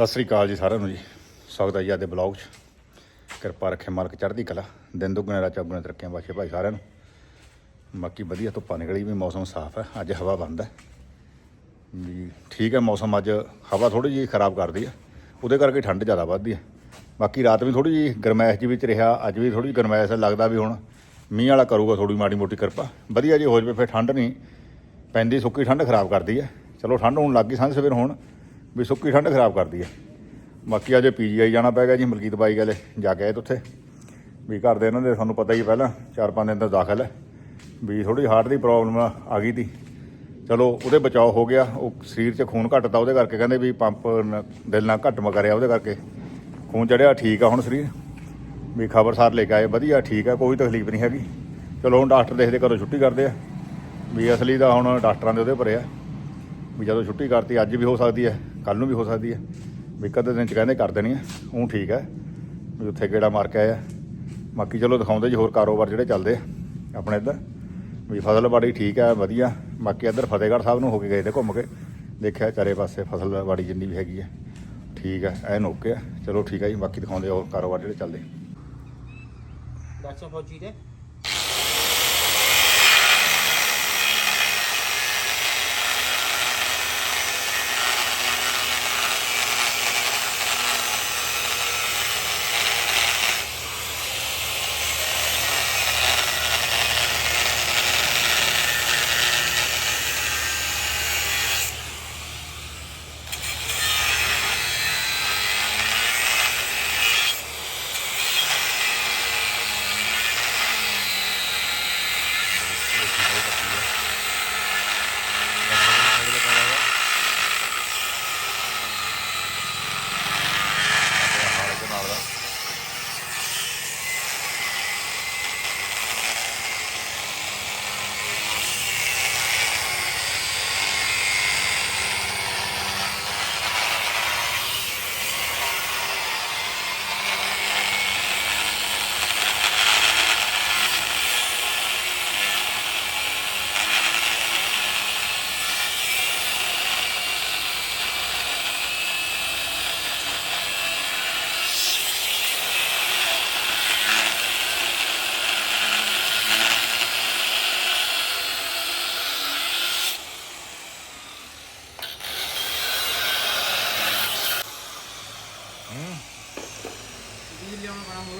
ਸਤਿ ਸ੍ਰੀ ਅਕਾਲ ਜੀ ਸਾਰਿਆਂ ਨੂੰ ਜੀ। ਸਵਾਗਤ ਹੈ ਜੀ ਅੱਜ ਦੇ ਬਲੌਗ 'ਚ। ਕਿਰਪਾ ਰੱਖੇ ਮਾਲਕ ਚੜ੍ਹਦੀ ਕਲਾ। ਦਿਨ ਦੁੱਗਣੇ ਰਾਤ ਚੌਗੁਣੇ ਤਰੱਕੀਆਂ ਬਾਸ਼ੇ ਭਾਈ ਸਾਰਿਆਂ ਨੂੰ। ਬਾਕੀ ਵਧੀਆ ਧੁੱਪਾਂ ਨਿਕਲੀ ਵੀ, ਮੌਸਮ ਸਾਫ਼ ਹੈ। ਅੱਜ ਹਵਾ ਬੰਦ ਹੈ। ਵੀ ਠੀਕ ਹੈ ਮੌਸਮ, ਅੱਜ ਹਵਾ ਥੋੜੀ ਜਿਹੀ ਖਰਾਬ ਕਰਦੀ ਹੈ। ਉਹਦੇ ਕਰਕੇ ਠੰਡ ਜ਼ਿਆਦਾ ਵੱਧਦੀ ਹੈ। ਬਾਕੀ ਰਾਤ ਵੀ ਥੋੜੀ ਜਿਹੀ ਗਰਮੈਸ਼ ਜੀ ਵਿੱਚ ਰਿਹਾ। ਅੱਜ ਵੀ ਥੋੜੀ ਗਰਮੈਸ਼ ਹੈ, ਲੱਗਦਾ ਵੀ ਹੁਣ ਮੀਂਹ ਵਾਲਾ ਕਰੂਗਾ ਥੋੜੀ ਮਾੜੀ ਮੋਟੀ ਕਿਰਪਾ। ਵਧੀਆ ਜੀ, ਹੋ ਜਵੇ ਫਿਰ ਠੰਡ ਨਹੀਂ। ਪੈਂਦੀ ਸੁੱਕੀ ਠੰਡ ਖਰਾਬ ਕਰਦੀ ਹੈ। ਚਲੋ ਠੰਡ ਹੋਣ ਲੱਗ ਗਈ ਸਾਂਝ ਸਵੇਰ ਹੁਣ। ਵੀ ਸੁੱਕੀ ਠੰਡ ਖਰਾਬ ਕਰਦੀ ਹੈ ਬਾਕੀ ਅੱਜ ਪੀਜੀਆਈ ਜਾਣਾ ਪੈ ਗਿਆ ਜੀ, ਮਲਕੀਤ ਬਾਈ ਗਲੇ ਜਾ ਕੇ ਆਏ ਤੇ ਉੱਥੇ। ਵੀ ਘਰ ਦੇ ਇਹਨਾਂ ਦੇ ਤੁਹਾਨੂੰ ਪਤਾ ਹੀ ਪਹਿਲਾਂ 4-5 ਦਿਨ ਦਾ ਦਾਖਲ ਹੈ ਵੀ ਥੋੜੀ ਹਾਰਟ ਦੀ ਪ੍ਰੋਬਲਮ ਆ ਗਈ ਤੀ। ਚਲੋ, ਉਹਦੇ ਬਚਾਅ ਹੋ ਗਿਆ। ਉਹ ਸਰੀਰ 'ਚ ਖੂਨ ਘਟਦਾ, ਉਹਦੇ ਕਰਕੇ ਕਹਿੰਦੇ ਵੀ ਪੰਪ ਦਿਲ ਨਾਲ ਘੱਟ ਮਕਰਿਆ ਉਹਦੇ ਕਰਕੇ। ਖੂਨ ਚੜਿਆ, ਠੀਕ ਆ ਹੁਣ ਸਰੀਰ। ਵੀ ਖਬਰਸਾਰ ਲੈ ਕੇ ਆਏ, ਵਧੀਆ, ਠੀਕ ਆ, ਕੋਈ ਤਕਲੀਫ ਨਹੀਂ ਹੈਗੀ। ਚਲੋ, ਹੁਣ ਡਾਕਟਰ ਦੇਖਦੇ ਕਦੋਂ ਛੁੱਟੀ ਕਰਦੇ ਆ। ਵੀ ਅਸਲੀ ਦਾ ਹੁਣ ਡਾਕਟਰਾਂ ਦੇ ਉਹਦੇ ਪਰ ਆ। ਵੀ ਜਦੋਂ ਛੁੱਟੀ ਕਰਤੀ, ਅੱਜ ਵੀ ਹੋ ਸਕਦੀ ਹੈ ਕੱਲ ਨੂੰ ਵੀ ਹੋ ਸਕਦੀ ਹੈ। ਵੀ ਇੱਕ ਅੱਧੇ ਦਿਨ ਚ ਕਹਿੰਦੇ ਕਰ ਦੇਣੀ ਹੈ। ਉਹ ਠੀਕ ਹੈ। ਵੀ ਉੱਥੇ ਕਿਹੜਾ ਮਾਰ ਕੇ ਆਇਆ। ਬਾਕੀ ਚਲੋ ਦਿਖਾਉਂਦੇ ਜੀ ਹੋਰ ਕਾਰੋਬਾਰ ਜਿਹੜੇ ਚੱਲਦੇ ਆ। ਆਪਣੇ ਇੱਧਰ। ਵੀ ਫਸਲਬਾੜੀ ਠੀਕ ਹੈ, ਵਧੀਆ। ਬਾਕੀ ਇੱਧਰ ਫਤਿਹਗੜ੍ਹ ਸਾਹਿਬ ਨੂੰ ਹੋ ਕੇ ਗਏ ਤੇ ਘੁੰਮ ਕੇ। ਦੇਖਿਆ ਚਾਰੇ ਪਾਸੇ ਫਸਲਬਾੜੀ ਜਿੰਨੀ ਵੀ ਹੈਗੀ ਹੈ। ਠੀਕ ਹੈ, ਐਨ ਓਕੇ ਹੈ। ਚਲੋ ਠੀਕ ਹੈ ਜੀ। ਬਾਕੀ ਦਿਖਾਉਂਦੇ ਹੋਰ ਕਾਰੋਬਾਰ ਜਿਹੜੇ ਚੱਲਦੇ ਦੱਸੋ ਫੌਜੀ ਦੇ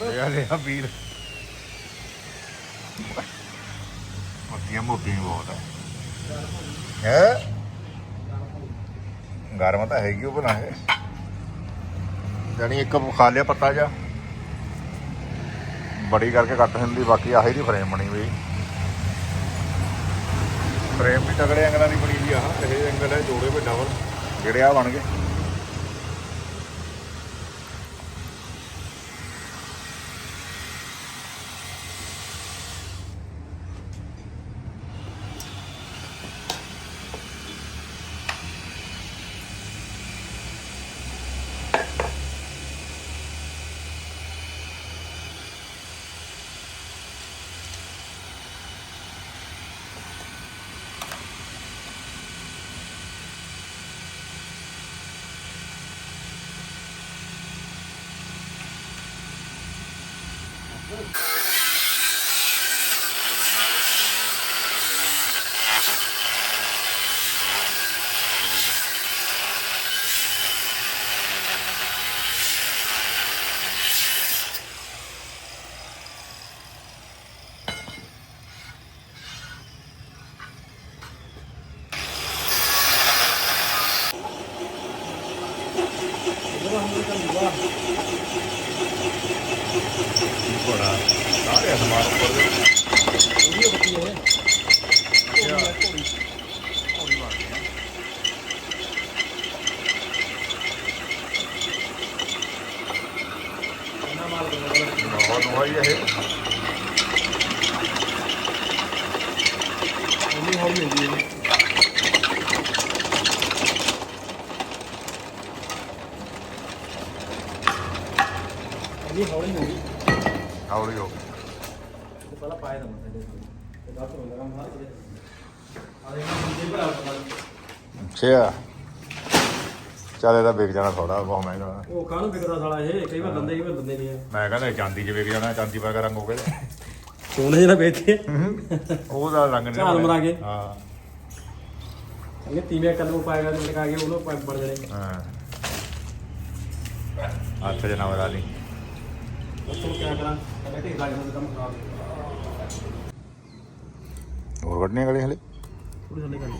ਲਿਆ ਲਿਆ ਵੀਰ। ਮੱਤੀਆਂ ਮੋਟੀਆਂ ਬਹੁਤ ਹੈ ਹੈ? ਗਰਮ ਤਾਂ ਹੈਗੀ ਉਹ ਬਣਾ ਹੈ ਜਾਨੀ ਇੱਕ ਖਾ ਲਿਆ ਪੱਤਾ ਜਾ ਬੜੀ ਕਰਕੇ ਕੱਟ ਹੁੰਦੀ ਬਾਕੀ ਆਹੀ ਦੀ ਫਰੇਮ ਬਣੀ ਹੋਈ। ਫਰੇਮ ਵੀ ਤਗੜੇ ਐਂਗਲਾਂ ਦੀ ਬਣੀ ਹੋਈ ਆਹ ਇਹ ਐਂਗਲ ਹੈ ਜੋੜੇ ਵੇ ਡਬਲ ਜਿਹੜੇ ਆ ਬਣ ਗਏ। ਬੜਾ ਸਾਰੇ ਸਮਾਨ ਉੱਪਰ ਦੇ ਉਹਦੀ ਬੱਤੀ ਹੈ ਘੋੜੀ ਘੋੜੀ ਬਣ ਗਈ ਹੈ। ਇਹਨਾਂ ਮਾਲ ਕੋਲ ਬਹੁਤ ਨਵਾਈ ਇਹ। ਉਹਦੀ ਹੌਲੀ ਹੁੰਦੀ ਹੈ ਉਹਦੀ ਹੌਲੀ ਹੋ ਗਈ। ਹੌਲੀ ਹੋ ਤੇ ਪਹਿਲਾਂ ਪਾਏ ਦਾ ਮੱਥੇ ਤੇ ਦੱਸ ਹੋ ਲਗਾ ਮਾਰ ਕੇ ਆ ਦੇ ਮੁੰਡੇ ਭਰਾ ਅੱਛਾ ਚੱਲ ਇਹਦਾ ਵਿਕ ਜਾਣਾ ਥੋੜਾ ਬਹੁਤ ਮਹਿੰਗਾ ਉਹ ਕਾਹਨੂੰ ਵਿਕਦਾ ਸਾਲਾ ਇਹ ਕਈ ਵਾਰ ਦੰਦੇ ਕਈ ਵਾਰ ਦੰਦੇ ਨਹੀਂ ਆ ਮੈਂ ਕਹਿੰਦਾ ਚਾਂਦੀ 'ਚ ਵਿਕ ਜਾਣਾ ਚਾਂਦੀ ਵਰਗਾ ਰੰਗ ਹੋ ਗਿਆ ਤੇ। ਸੋਨੇ ਜਿਹੜਾ ਵੇਚਦੇ ਉਹਦਾ ਰੰਗ ਨਹੀਂ ਝਾਲ ਮਰਾ ਕੇ। ਹਾਂ ਇਹ ਤੀਵੇਂ ਕੱਲ ਨੂੰ ਪਾਏਗਾ ਤੇ ਲਗਾ ਕੇ ਉਹਨੂੰ ਪਾ- ਬਣ ਜਾਣੇ ਹਾਂ ਹੱਥ ਜਨਾ ਵਰਾ ਲਈ ਉੱਥੋਂ ਕੀ ਕਰਾਂ ਕੰਮ ਖਰਾਬ ਹੋਰ ਕੱਢਣੇ ਗਲੇ ਹਲੇ? ਥੋੜੀ ਥੱਲੇ ਕਰਨੀ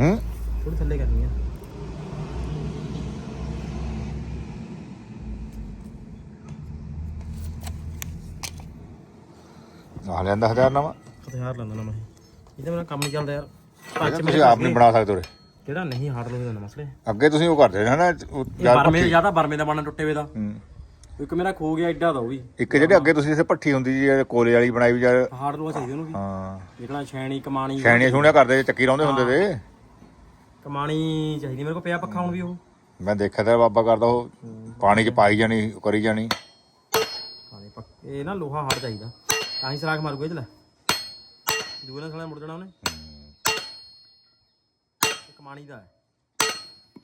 ਹੂੰ? ਥੋੜੀ ਥੱਲੇ ਕਰਨੀ ਆ ਆ ਲੈਂਦਾ ਹਜ਼ਾਰ ਨਵਾਂ? ਹਥਿਆਰ ਲੈਂਦਾ ਨਾ ਮੈਂ ਇਹਦੇ ਮੇਰਾ ਕੰਮ ਨਹੀਂ ਚੱਲਦਾ ਯਾਰ। ਪੰਜ ਤੁਸੀਂ ਆਪ ਨਹੀਂ ਬਣਾ ਸਕਦੇ ਉਰੇ? ਕਿਹੜਾ? ਨਹੀਂ ਹਾਰਡ ਲੋਹੇ ਦਾ ਮਸਲੇ ਅੱਗੇ ਤੁਸੀਂ ਉਹ ਕਰਦੇ ਨੇ ਹਨਾ ਉਹ ਇਹ ਬਰਮੇ ਜ਼ਿਆਦਾ ਬਰਮੇ ਦਾ ਬਣਾ ਟੁੱਟੇ ਵੇ ਦਾ। ਹੂੰ। ਇੱਕ ਮੇਰਾ ਖੋ ਗਿਆ ਐਡਾ ਦਾ ਉਹ ਵੀ। ਇੱਕ ਜਿਹੜੇ ਅੱਗੇ ਤੁਸੀਂ ਇਸੇ ਭੱਠੀ ਹੁੰਦੀ ਜੀ ਇਹ ਕੋਲੇ ਵਾਲੀ ਬਣਾਈ ਵੀ ਯਾਰ। ਹਾਰਡ ਲੋਹਾ ਚਾਹੀਦੀ ਉਹਨੂੰ ਵੀ। ਹਾਂ। ਜਿਹੜਾ ਛੈਣੀ ਕਮਾਣੀ ਛੈਣੀਆਂ ਛੂਣੀਆਂ ਕਰਦੇ ਚੱਕੀ ਲਾਉਂਦੇ ਹੁੰਦੇ ਤੇ। ਕਮਾਣੀ ਚਾਹੀਦੀ ਮੇਰੇ ਕੋਲ ਪਿਆ ਪੱਖਾ ਹੁਣ ਵੀ ਉਹ। ਮੈਂ ਦੇਖਿਆ ਤਾਂ ਬਾਬਾ ਕਰਦਾ ਉਹ ਪਾਣੀ 'ਚ ਪਾਈ ਜਾਣੀ ਉਹ ਕਰੀ ਜਾਣੀ। ਹਾਂ ਪੱਕ- ਇਹ ਨਾ ਲੋਹਾ ਹਾਰਡ ਚਾਹੀਦਾ। ਤਾਂ ਹੀ ਸਰਾਖ ਮਾਰੂਗਾ ਇਹ ਚ ਲੈ। ਦੂਏ ਨਾਲ ਸਾਲਾ ਮੁੜ ਜਾਣਾ ਉਹਨੇ। ਇਹ ਕਮਾਣੀ ਦਾ ਹੈ।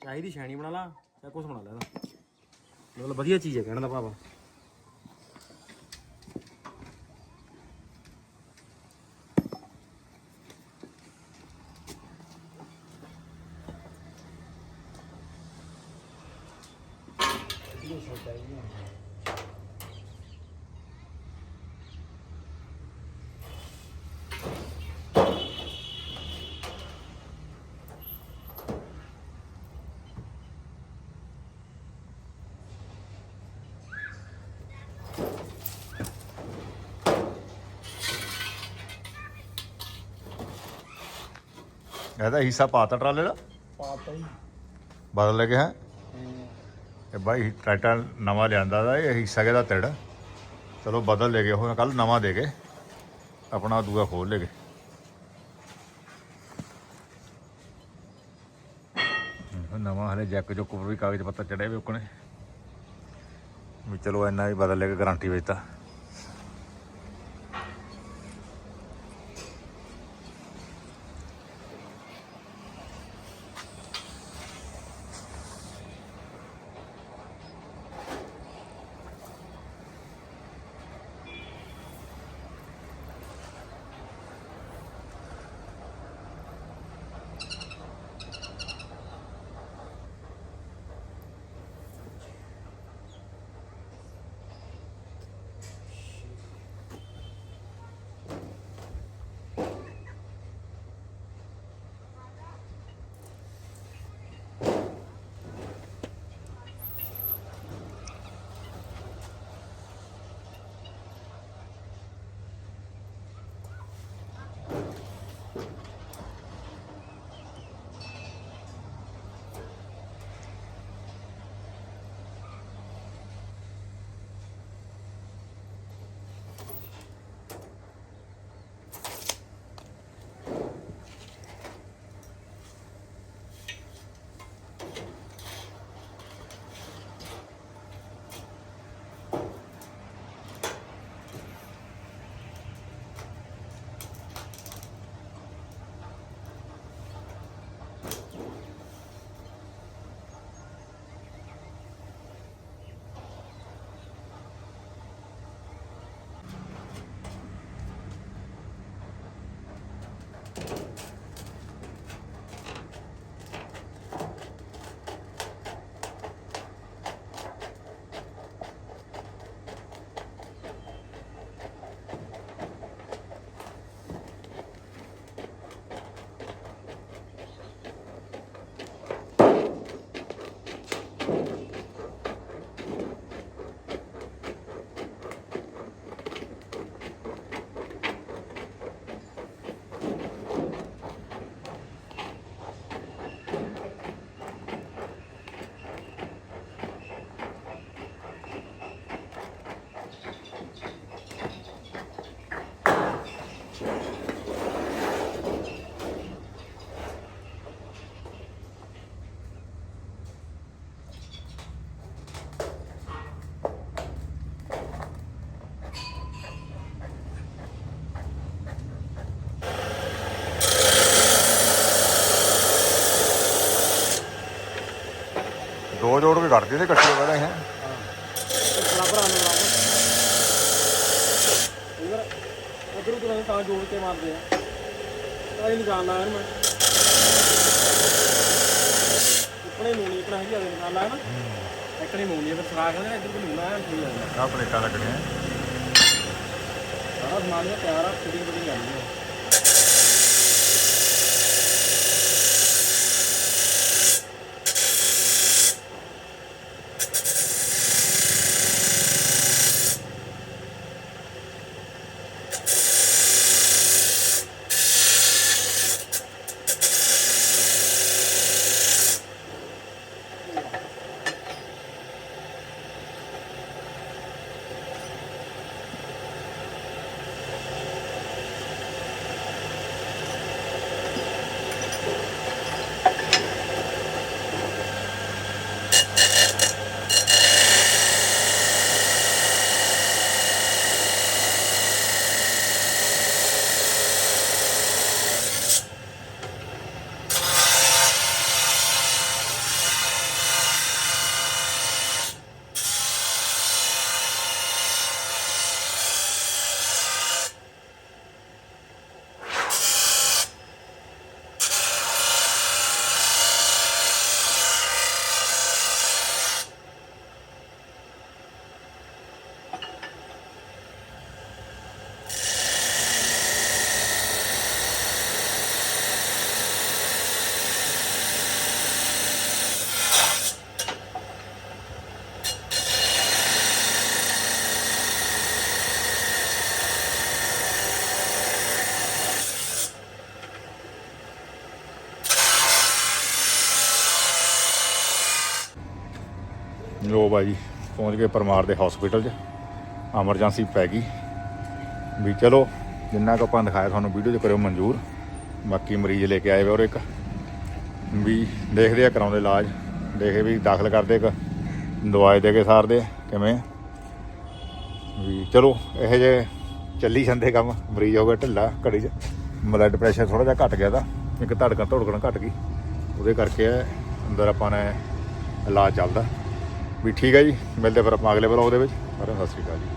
ਚਾਹੀਦੀ ਛੈਣੀ ਬਣਾ ਲਾ ਜਾਂ ਕੁਛ ਬਣਾ ਲੈ ਇਹਦਾ। ਮਤਲਬ ਵਧੀਆ ਚੀਜ਼ ਹੈ ਕਹਿਣ ਦਾ ਭਾਵ। ਇਹਦਾ ਹਿੱਸਾ ਪਾਤਾ ਟਰਾਲੇ ਦਾ। ਪਾਤਾ ਹੀ ਬਦਲ ਲੈ ਕੇ ਹੈ। ਇਹ ਬਾਈ ਟਰੈਕਟਰ ਨਵਾਂ ਲਿਆਂਦਾ ਦਾ ਇਹ ਹਿੱਸਾ ਕਿਹਦਾ ਤਿੜ? ਚਲੋ ਬਦਲ ਲੈ ਗਏ ਉਹ ਕੱਲ ਨਵਾਂ ਦੇ ਗਏ ਆਪਣਾ ਦੂਆ ਖੋਲ ਲੈ ਗਏ ਨਵਾਂ ਹਲੇ ਜੈਕ ਜੋ ਕੁਪਰ ਵੀ ਕਾਗਜ਼ ਪੱਤਰ ਚੜਿਆ ਵੀ ਉਕਣੇ। ਵੀ ਚਲੋ ਇੰਨਾ ਵੀ ਬਦਲ ਲੈ ਕੇ ਗਾਰੰਟੀ ਵਿੱਚ ਦੋ ਜੋੜ ਕੇ ਕੱਢਦੇ ਤੇ ਇਕੱਠੇ ਹੋ ਰਹੇ ਹੈ। ਬਰਾਬਰ ਆਨ ਬਰਾਬਰ ਇਧਰ ਉਧਰ ਉਧਰ ਤਾਂ ਜੋੜ ਕੇ ਮਾਰਦੇ ਆ ਤਾਂ ਇਹ ਨਿਕਾਲ ਲਾ ਮੈਂ ਇਪਣੇ ਮੂਣੀ ਇਪਣਾ ਹੈਗੀ ਆ ਨਿਕਾਲ ਲਾ ਨਾ ਇਕਣੀ ਮੂਣੀ ਫਿਰ ਸਰਾਖ ਨੇ ਇੱਧਰ ਕੋਈ ਲੂਣਾ ਹੈ। ਠੀਕ ਆ ਆ ਪਲੇਟਾਂ ਲੱਗਣੀਆਂ ਸਾਰਾ ਸਮਾਨ ਇਹ ਤਿਆਰ ਆ ਫਿਟਿੰਗ ਫਿਟਿੰਗ ਕਰਨੀ ਹੈ ਲੋ ਬਾਈ, ਪਹੁੰਚ ਗਏ ਪਰਮਾਰ ਦੇ ਹਸਪੀਟਲ 'ਚ। ਐਮਰਜੈਂਸੀ ਪੈ ਗਈ। ਵੀ ਚਲੋ, ਜਿੰਨਾ ਕੁ ਆਪਾਂ ਦਿਖਾਇਆ ਤੁਹਾਨੂੰ ਵੀਡੀਓ 'ਚ ਕਰਿਓ ਮਨਜ਼ੂਰ। ਬਾਕੀ ਮਰੀਜ਼ ਲੈ ਕੇ ਆਏ ਵੇ ਔਰ ਇੱਕ। ਵੀ ਦੇਖਦੇ ਆ ਕਰਾਉਂਦੇ ਇਲਾਜ। ਦੇਖੇ ਵੀ ਦਾਖਲ ਕਰਦੇ ਇੱਕ ਦਵਾਈ ਦੇ ਕੇ ਸਾਰਦੇ ਕਿਵੇਂ ਵੀ ਚਲੋ, ਇਹੋ ਜੇ ਚੱਲੀ ਜਾਂਦੇ ਕੰਮ। ਮਰੀਜ਼ ਹੋ ਗਿਆ ਢਿੱਲਾ ਘੜੀ 'ਚ। ਬਲੱਡ ਪ੍ਰੈਸ਼ਰ ਥੋੜਾ ਜਿਹਾ ਘਟ ਗਿਆ ਤਾਂ ਇੱਕ ਧੜਕਣ ਧੜਕਣ ਘਟ ਗਈ। ਉਹਦੇ ਕਰਕੇ ਅੰਦਰ ਆਪਾਂ ਨੇ ਇਲਾਜ ਚੱਲਦਾ। ਵੀ ਠੀਕ ਹੈ ਜੀ, ਮਿਲਦੇ ਫਿਰ ਆਪਾਂ ਅਗਲੇ ਬਲੌਗ ਦੇ ਵਿੱਚ। ਸਾਰਿਆਂ ਨੂੰ ਸਤਿ ਸ਼੍ਰੀ ਅਕਾਲ ਜੀ।